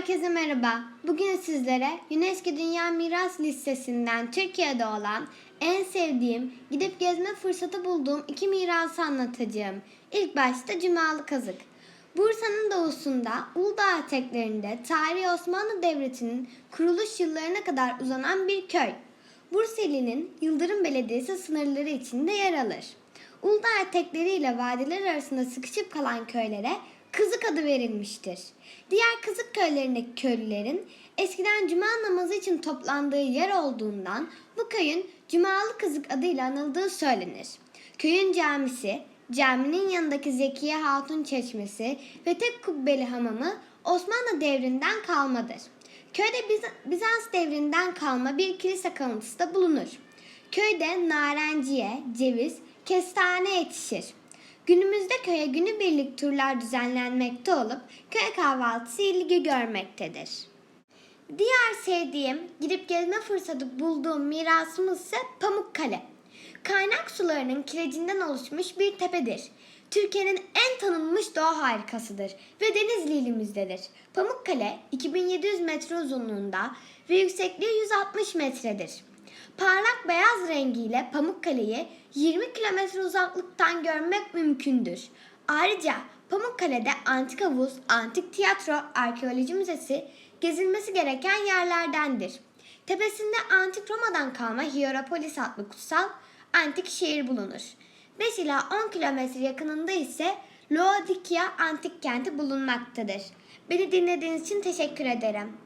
Herkese merhaba. Bugün sizlere UNESCO Dünya Miras Listesi'nden Türkiye'de olan en sevdiğim, gidip gezme fırsatı bulduğum iki mirası anlatacağım. İlk başta Cumalı Kazık. Bursa'nın doğusunda Uludağ eteklerinde tarihi Osmanlı Devleti'nin kuruluş yıllarına kadar uzanan bir köy. Bursa ilinin Yıldırım Belediyesi sınırları içinde yer alır. Uludağ etekleri ile vadiler arasında sıkışıp kalan köylere Kızık adı verilmiştir. Diğer Kızık köylerindeki köylülerin eskiden cuma namazı için toplandığı yer olduğundan bu köyün Cumalı Kızık adıyla anıldığı söylenir. Köyün camisi, caminin yanındaki Zekiye Hatun Çeşmesi ve tek kubbeli hamamı Osmanlı devrinden kalmadır. Köyde Biz- Bizans devrinden kalma bir kilise kalıntısı da bulunur. Köyde narenciye, ceviz, kestane yetişir. Günümüzde köye günübirlik turlar düzenlenmekte olup köy kahvaltısı ilgi görmektedir. Diğer sevdiğim, gidip gezme fırsatı bulduğum mirasımız ise Pamukkale. Kaynak sularının kirecinden oluşmuş bir tepedir. Türkiye'nin en tanınmış doğa harikasıdır ve Denizli ilimizdedir. Pamukkale 2700 metre uzunluğunda ve yüksekliği 160 metredir. Parlak beyaz rengiyle Pamukkale'yi 20 kilometre uzaklıktan görmek mümkündür. Ayrıca Pamukkale'de antik havuz, antik tiyatro, arkeoloji müzesi gezilmesi gereken yerlerdendir. Tepesinde antik Roma'dan kalma Hierapolis adlı kutsal antik şehir bulunur. 5 ila 10 kilometre yakınında ise Laodikya antik kenti bulunmaktadır. Beni dinlediğiniz için teşekkür ederim.